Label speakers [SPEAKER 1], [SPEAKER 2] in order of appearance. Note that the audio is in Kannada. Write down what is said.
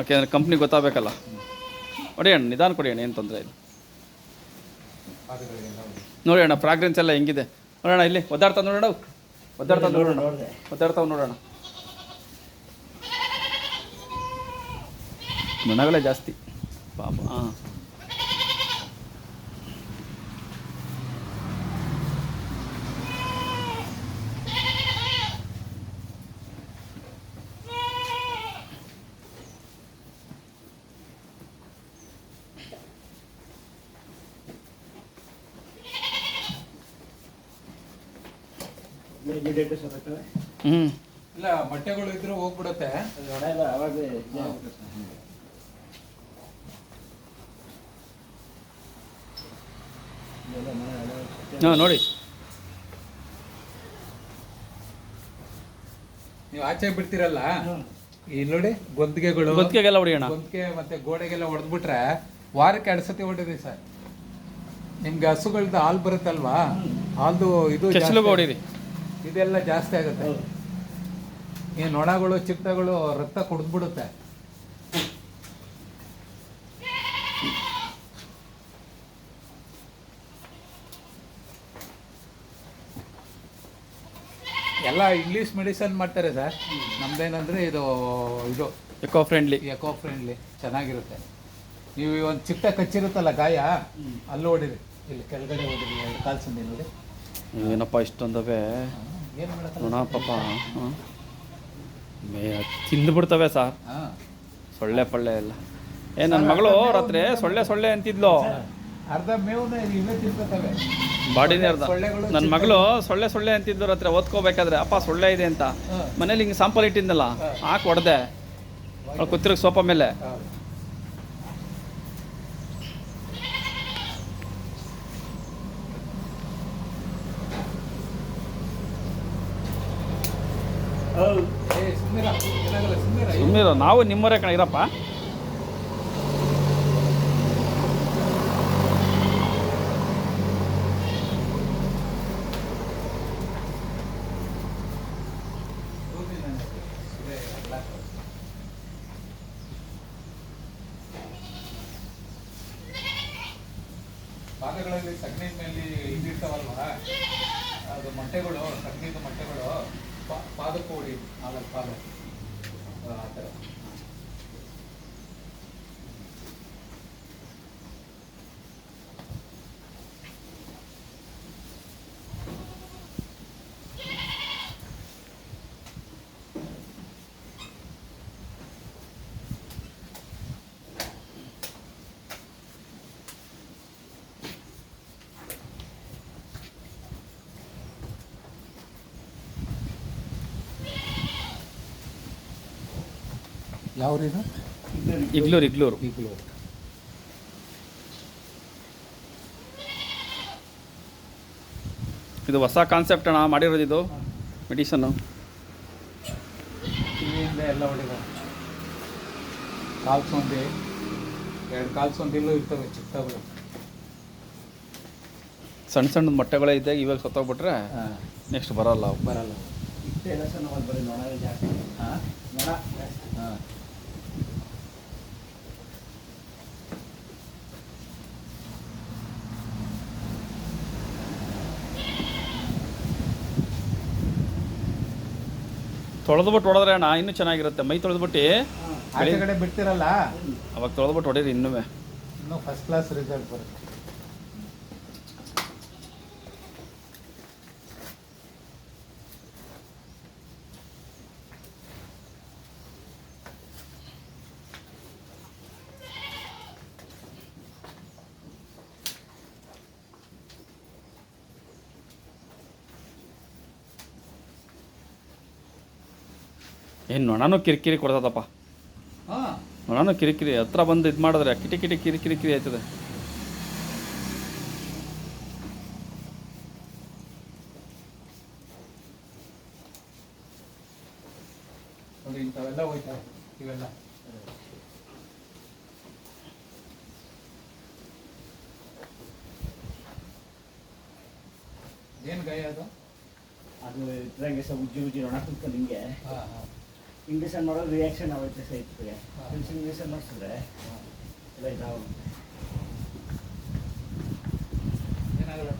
[SPEAKER 1] ಓಕೆ ಅಂದರೆ ಕಂಪ್ನಿ ಗೊತ್ತಾಗಬೇಕಲ್ಲ? ನೋಡಿ ಅಣ್ಣ ನಿಧಾನ ಕೊಡಿ ಅಣ್ಣ ಏನು ತೊಂದರೆ ಇಲ್ಲ. ನೋಡಿ ಅಣ್ಣ ಫ್ರಾಗ್ರೆನ್ಸ್ ಎಲ್ಲ ಹೆಂಗಿದೆ. ನೋಡೋಣ ಇಲ್ಲಿ ಒದ್ದಾಡ್ತಾ ನೋಡೋಣ ಒದ್ದಾಡ್ತಾವೆ ಒದ್ದಾಡ್ತಾ ನೋಡೋಣ.
[SPEAKER 2] ಒದ್ದಾಡ್ತಾವೆ
[SPEAKER 1] ಒದ್ದಾಡ್ತಾವ ನೋಡೋಣ. ಮನಗಳೇ ಜಾಸ್ತಿ. ಪಾಪ. ಹಾಂ. ಹ್ಞೂ
[SPEAKER 3] ಇಲ್ಲ ಮೊಟ್ಟೆಗಳು ಇದ್ರೂ ಹೋಗ್ಬಿಡುತ್ತೆ.
[SPEAKER 2] ನೋಡ.
[SPEAKER 1] ಹಾಂ
[SPEAKER 3] ನೀವು ಆಚೆ ಬಿಡ್ತೀರಲ್ಲ?
[SPEAKER 2] ಇಲ್ಲಿ
[SPEAKER 3] ಈ ನೋಡಿ ಗೊಂದಿಗೆಗಳು.
[SPEAKER 1] ಗೊತ್ತಿಗೆಲ್ಲ ಹೊಡಿಯೋಣ.
[SPEAKER 3] ಗೊಂದಿಗೆ ಮತ್ತೆ ಗೋಡೆಗೆಲ್ಲ ಹೊಡೆದ್ಬಿಟ್ರೆ ವಾರಕ್ಕೆ ಎರಡು ಸತಿ ಹೊಡಿರಿ ಸರ್. ನಿಮ್ಗೆ ಹಸುಗಳ್ದು ಹಾಲು ಬರುತ್ತಲ್ವಾ? ಹಾಲ್ದು ಇದು
[SPEAKER 1] ಹೊಡೀರಿ
[SPEAKER 3] ಇದೆಲ್ಲ ಜಾಸ್ತಿ ಆಗುತ್ತೆ.
[SPEAKER 2] ಏನ್
[SPEAKER 3] ಈ ನೊಣಗಳು ಚಿಟ್ಟಗಳು ರಕ್ತ ಕುಡಿದ್ಬಿಡುತ್ತೆ. ಎಲ್ಲ ಇಂಗ್ಲೀಷ್ ಮೆಡಿಸನ್ ಮಾಡ್ತಾರೆ ಸರ್. ನಮ್ದೇನಂದ್ರೆ ಇದು ಇದು.
[SPEAKER 1] ಎಕೋ ಫ್ರೆಂಡ್ಲಿ
[SPEAKER 3] ಎಕೋ ಫ್ರೆಂಡ್ಲಿ ಚೆನ್ನಾಗಿರುತ್ತೆ. ನೀವು ಒಂದು ಚಿಟ್ಟ ಕಚ್ಚಿರುತ್ತಲ್ಲ ಗಾಯ ಅಲ್ಲಿ ಓಡಿರಿ. ಇಲ್ಲಿ ಕೆಳಗಡೆ ಓಡಿರಿ ಎರಡು ಕಾಲು ಸಂದಿ ನೋಡಿ
[SPEAKER 1] ಏನಪ್ಪ ಇಷ್ಟೊಂದವೆ? ನೋಣ ಪಾಪ. ಮೇ ತಿಂದ್ಬಿಡ್ತವೆ ಸರ್. ಸೊಳ್ಳೆ ಪಳ್ಳೆ ಎಲ್ಲ. ಏ ನನ್ನ ಮಗಳು ರಾತ್ರಿ ಸೊಳ್ಳೆ ಸೊಳ್ಳೆ ಅಂತಿದ್ಲು.
[SPEAKER 3] ಅರ್ಧ
[SPEAKER 1] ಬಾಡಿನೇ ಅರ್ಧ ನನ್ನ ಮಗಳು ಸೊಳ್ಳೆ ಸೊಳ್ಳೆ ಅಂತಿದ್ದು ರಾತ್ರಿ ಓದ್ಕೋಬೇಕಾದ್ರೆ ಅಪ್ಪ ಸೊಳ್ಳೆ ಇದೆ ಅಂತ. ಮನೇಲಿ ಹಿಂಗೆ ಸಾಂಪಲ್ ಇಟ್ಟಿದ್ನಲ್ಲ ಹಾಕಿ ಹೊಡೆದೆ ಅವ್ಳು ಕೂತಿರೋಕೆ ಸೋಪ ಮೇಲೆ. ಸುಮ್ಮನೆ ನಾವು ನಿಮ್ಮವರೇ ಕಣ ಇರಪ್ಪ.
[SPEAKER 3] ಭಾಗಗಳಲ್ಲಿ ಸಗಣಿ ಮೇಲೆ ಇದಿರ್ತಾವಲ್ವಾ ಅದು ಮೊಟ್ಟೆಗಳು ಸಗಣಿದು ಮೊಟ್ಟೆಗಳು. ಪಾ- ಪಾದಕ್ಕೂ ಹೊಡಿ ನಾಲ್ಕು ಪಾದ ಆ ಥರ ಯಾವ ಇದು
[SPEAKER 1] ಇಗ್ಲೂರು ಇಗ್ಲೂರು.
[SPEAKER 3] ಇಗ್ಲೂರು.
[SPEAKER 1] ಇದು ಹೊಸ ಕಾನ್ಸೆಪ್ಟ್ ಅಣ್ಣ ಮಾಡಿರೋದು ಇದು? ಮೆಡಿಸನ್ನು
[SPEAKER 3] ಇಲ್ಲಿಂದ ಎಲ್ಲ ಹೊಡೆದ ಕಾಲು ಸೊಂದಿ ಎರಡು ಕಾಲು ಸೊಂದಿಲೂ ಇರ್ತವೆ ಚಿಕ್ಕಗಳು
[SPEAKER 1] ಸಣ್ಣ ಸಣ್ಣ ಮೊಟ್ಟೆಗಳೇ ಇದೆ ಇವಾಗ ಸತ್ತೋಗ್ಬಿಟ್ರೆ ನೆಕ್ಸ್ಟ್ ಬರಲ್ಲ.
[SPEAKER 3] ಬರಲ್ಲ.
[SPEAKER 2] ಇಷ್ಟೇ ಎಲ್ಲ ಸಣ್ಣ ಬರೀ ಜಾಸ್ತಿ.
[SPEAKER 3] ಹಾಂ.
[SPEAKER 1] ತೊಳೆದ್ಬಿಟ್ಟು ಹೊಡೆದ್ರೆ ಅಣ್ಣ ಇನ್ನೂ ಚೆನ್ನಾಗಿರುತ್ತೆ. ಮೈ ತೊಳೆದ್ಬಿಟ್ಟು
[SPEAKER 3] ಆಚೆ ಕಡೆ ಬಿಡ್ತಿರಲ್ಲ?
[SPEAKER 1] ಅವಾಗ ತೊಳೆದ್ಬಿಟ್ಟು ಹೊಡೀರಿ ಇನ್ನೂ
[SPEAKER 3] ಇನ್ನೂ ಫಸ್ಟ್ ಕ್ಲಾಸ್ ರಿಸಲ್ಟ್ ಬರುತ್ತೆ.
[SPEAKER 1] ಏನು ನೊಣನೂ ಕಿರಿಕಿರಿ ಕೊಡ್ತದಪ್ಪ.
[SPEAKER 3] ಹಾಂ.
[SPEAKER 1] ನೊಣನೂ ಕಿರಿಕಿರಿ ಹತ್ರ ಬಂದು ಇದು ಮಾಡಿದ್ರೆ ಕಿಟಿ ಕಿಟಿ ಕಿರಿ ಕಿರಿ ಕಿರಿ ಆಯ್ತದೆ.
[SPEAKER 3] ನೋಡಿ ಇಂಥವೆಲ್ಲ ಹೋಯ್ತವೆ ಇವೆಲ್ಲ? ಏನು ಗಾಯ ಅದು?
[SPEAKER 2] ಅದು ಇದ್ರಂಗೆ ಸಹ ಉಜ್ಜಿ ಉಜ್ಜಿ ನೋಡಕ್ಕೆ ಕುತ್ಕೊಂಡು ಹಿಂಗೆ.
[SPEAKER 3] ಹಾಂ ಹಾಂ.
[SPEAKER 2] ಇಂಜೆಕ್ಷನ್ ಮಾಡೋದು ರಿಯಾಕ್ಷನ್ ಆಗುತ್ತೆ ಸೈಟ್ಗೆ
[SPEAKER 3] ಇಂಗ್ಲೀಷ್
[SPEAKER 2] ಇಂಜೆಕ್ಷನ್ ಮಾಡಿಸಿದ್ರೆ. ಇಲ್ಲ ಇದಾಗುತ್ತೆ ಏನಾಗಲ್ಲ